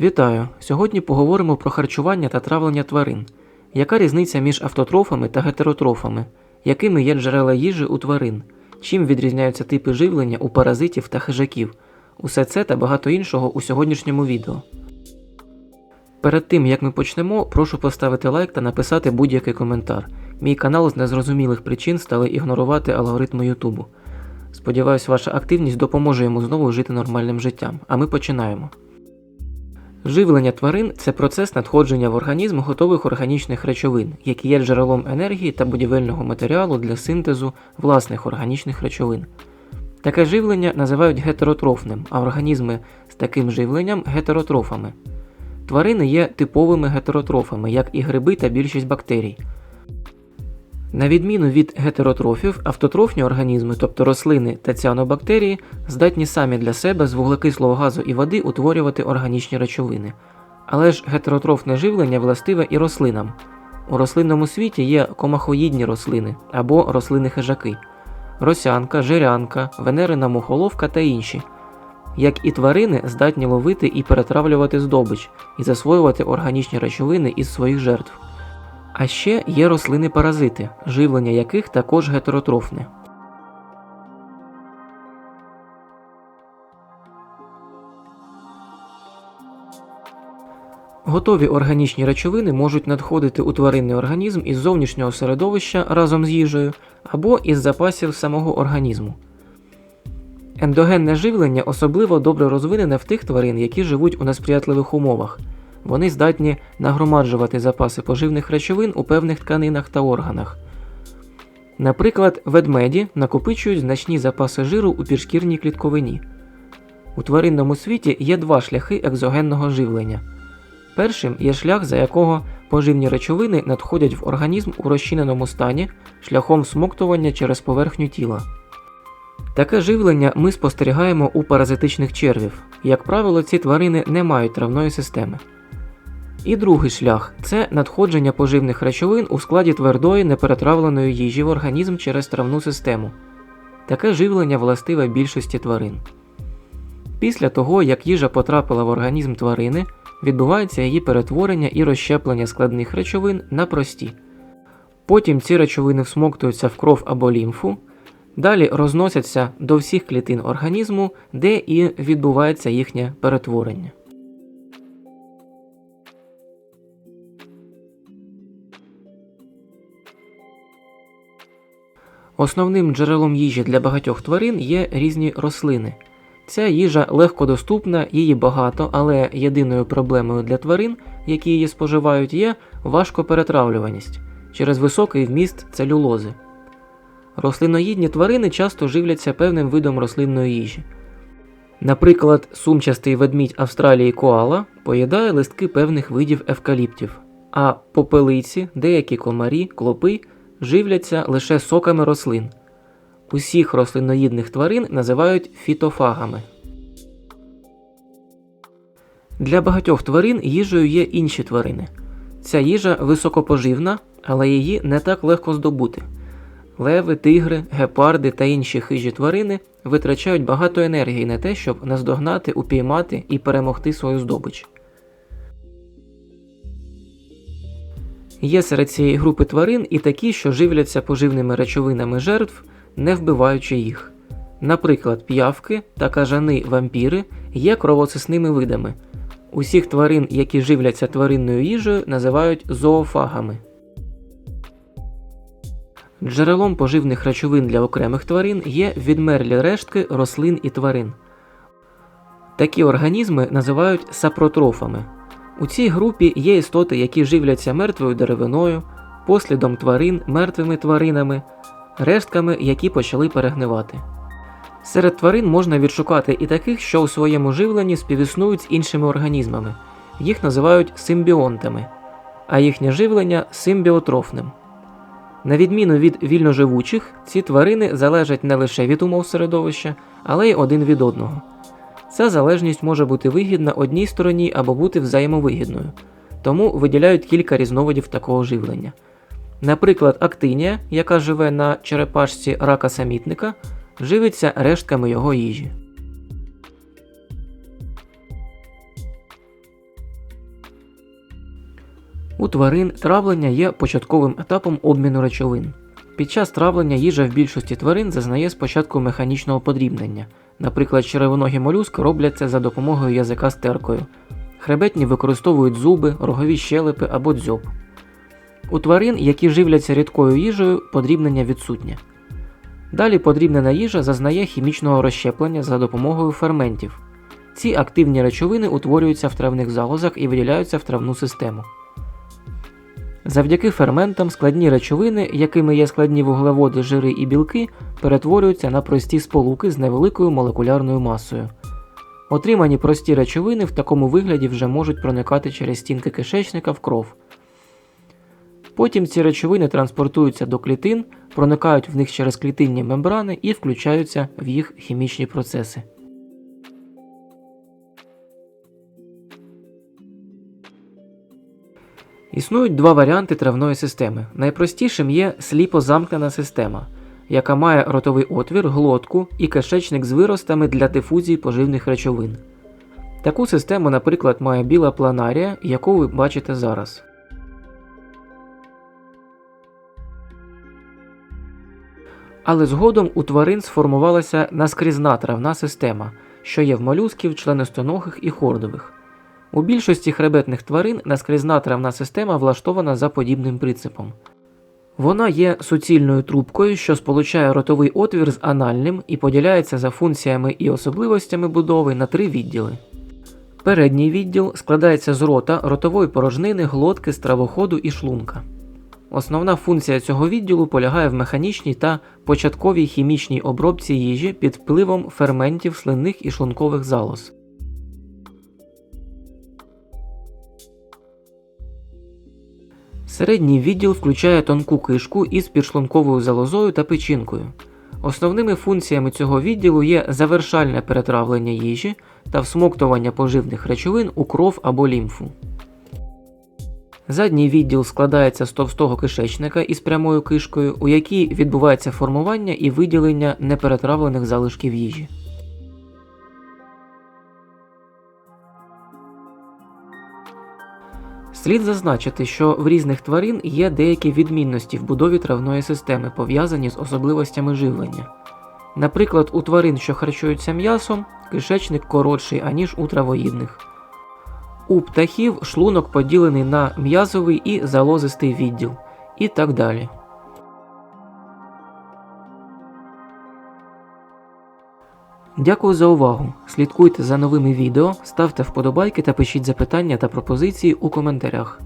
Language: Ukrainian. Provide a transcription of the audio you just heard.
Вітаю! Сьогодні поговоримо про харчування та травлення тварин. Яка різниця між автотрофами та гетеротрофами? Якими є джерела їжі у тварин? Чим відрізняються типи живлення у паразитів та хижаків? Усе це та багато іншого у сьогоднішньому відео. Перед тим як ми почнемо, прошу поставити лайк та написати будь-який коментар. Мій канал з незрозумілих причин стали ігнорувати алгоритми Ютубу. Сподіваюсь, ваша активність допоможе йому знову жити нормальним життям. А ми починаємо. Живлення тварин це процес надходження в організм готових органічних речовин, які є джерелом енергії та будівельного матеріалу для синтезу власних органічних речовин. Таке живлення називають гетеротрофним, а організми з таким живленням гетеротрофами. Тварини є типовими гетеротрофами, як і гриби та більшість бактерій. На відміну від гетеротрофів, автотрофні організми, тобто рослини та ціанобактерії, здатні самі для себе з вуглекислого газу і води утворювати органічні речовини. Але ж гетеротрофне живлення властиве і рослинам. У рослинному світі є комахоїдні рослини або рослини-хижаки, росянка, жирянка, венерина мухоловка та інші. Як і тварини, здатні ловити і перетравлювати здобич і засвоювати органічні речовини із своїх жертв. А ще є рослини-паразити, живлення яких також гетеротрофне. Готові органічні речовини можуть надходити у тваринний організм із зовнішнього середовища разом з їжею або із запасів самого організму. Ендогенне живлення особливо добре розвинене в тих тварин, які живуть у несприятливих умовах. Вони здатні нагромаджувати запаси поживних речовин у певних тканинах та органах. Наприклад, ведмеді накопичують значні запаси жиру у підшкірній клітковині. У тваринному світі є два шляхи екзогенного живлення. Першим є шлях, за якого поживні речовини надходять в організм у розчиненому стані шляхом смоктування через поверхню тіла. Таке живлення ми спостерігаємо у паразитичних червів. Як правило, ці тварини не мають травної системи. І другий шлях це надходження поживних речовин у складі твердої неперетравленої їжі в організм через травну систему. Таке живлення властиве більшості тварин. Після того, як їжа потрапила в організм тварини, відбувається її перетворення і розщеплення складних речовин на прості. Потім ці речовини всмоктуються в кров або лімфу, далі розносяться до всіх клітин організму, де і відбувається їхнє перетворення. Основним джерелом їжі для багатьох тварин є різні рослини. Ця їжа легко доступна, її багато, але єдиною проблемою для тварин, які її споживають, є важкоперетравлюваність через високий вміст целюлози. Рослиноїдні тварини часто живляться певним видом рослинної їжі. Наприклад, сумчастий ведмідь Австралії коала поїдає листки певних видів евкаліптів, а попелиці, деякі комарі, клопи живляться лише соками рослин. Усіх рослиноїдних тварин називають фітофагами. Для багатьох тварин їжею є інші тварини. Ця їжа високопоживна, але її не так легко здобути. Леви, тигри, гепарди та інші хижі тварини витрачають багато енергії на те, щоб наздогнати, упіймати і перемогти свою здобич. Є серед цієї групи тварин і такі, що живляться поживними речовинами жертв, не вбиваючи їх. Наприклад, п'явки та кажани вампіри є кровосисними видами. Усіх тварин, які живляться тваринною їжею, називають зоофагами. Джерелом поживних речовин для окремих тварин є відмерлі рештки рослин і тварин. Такі організми називають сапротрофами. У цій групі є істоти, які живляться мертвою деревиною, послідом тварин, мертвими тваринами, рештками, які почали перегнивати. Серед тварин можна відшукати і таких, що у своєму живленні співіснують з іншими організмами. Їх називають симбіонтами, а їхнє живлення симбіотрофним. На відміну від вільноживучих, ці тварини залежать не лише від умов середовища, але й один від одного. Ця залежність може бути вигідна одній стороні або бути взаємовигідною, тому виділяють кілька різновидів такого живлення. Наприклад, актинія, яка живе на черепашці рака самітника, живиться рештками його їжі. У тварин травлення є початковим етапом обміну речовин. Під час травлення їжа в більшості тварин зазнає спочатку механічного подрібнення. Наприклад, черевоногі молюски роблять це за допомогою язика з теркою. Хребетні використовують зуби, рогові щелепи або дзьоб. У тварин, які живляться рідкою їжею, подрібнення відсутнє. Далі подрібнена їжа зазнає хімічного розщеплення за допомогою ферментів. Ці активні речовини утворюються в травних залозах і виділяються в травну систему. Завдяки ферментам складні речовини, якими є складні вуглеводи, жири і білки, перетворюються на прості сполуки з невеликою молекулярною масою. Отримані прості речовини в такому вигляді вже можуть проникати через стінки кишечника в кров. Потім ці речовини транспортуються до клітин, проникають в них через клітинні мембрани і включаються в їх хімічні процеси. Існують два варіанти травної системи. Найпростішим є сліпозамкнена система, яка має ротовий отвір, глотку і кишечник з виростами для дифузії поживних речовин. Таку систему, наприклад, має біла планарія, яку ви бачите зараз. Але згодом у тварин сформувалася наскрізна травна система, що є в молюсків, членистоногих і хордових. У більшості хребетних тварин наскрізна травна система влаштована за подібним принципом. Вона є суцільною трубкою, що сполучає ротовий отвір з анальним і поділяється за функціями і особливостями будови на три відділи. Передній відділ складається з рота, ротової порожнини, глотки, стравоходу і шлунка. Основна функція цього відділу полягає в механічній та початковій хімічній обробці їжі під впливом ферментів слинних і шлункових залоз. Середній відділ включає тонку кишку із підшлунковою залозою та печінкою. Основними функціями цього відділу є завершальне перетравлення їжі та всмоктування поживних речовин у кров або лімфу. Задній відділ складається з товстого кишечника із прямою кишкою, у якій відбувається формування і виділення неперетравлених залишків їжі. Слід зазначити, що в різних тварин є деякі відмінності в будові травної системи, пов'язані з особливостями живлення. Наприклад, у тварин, що харчуються м'ясом, кишечник коротший, аніж у травоїдних. У птахів шлунок поділений на м'язовий і залозистий відділ, і так далі. Дякую за увагу. Слідкуйте за новими відео, ставте вподобайки та пишіть запитання та пропозиції у коментарях.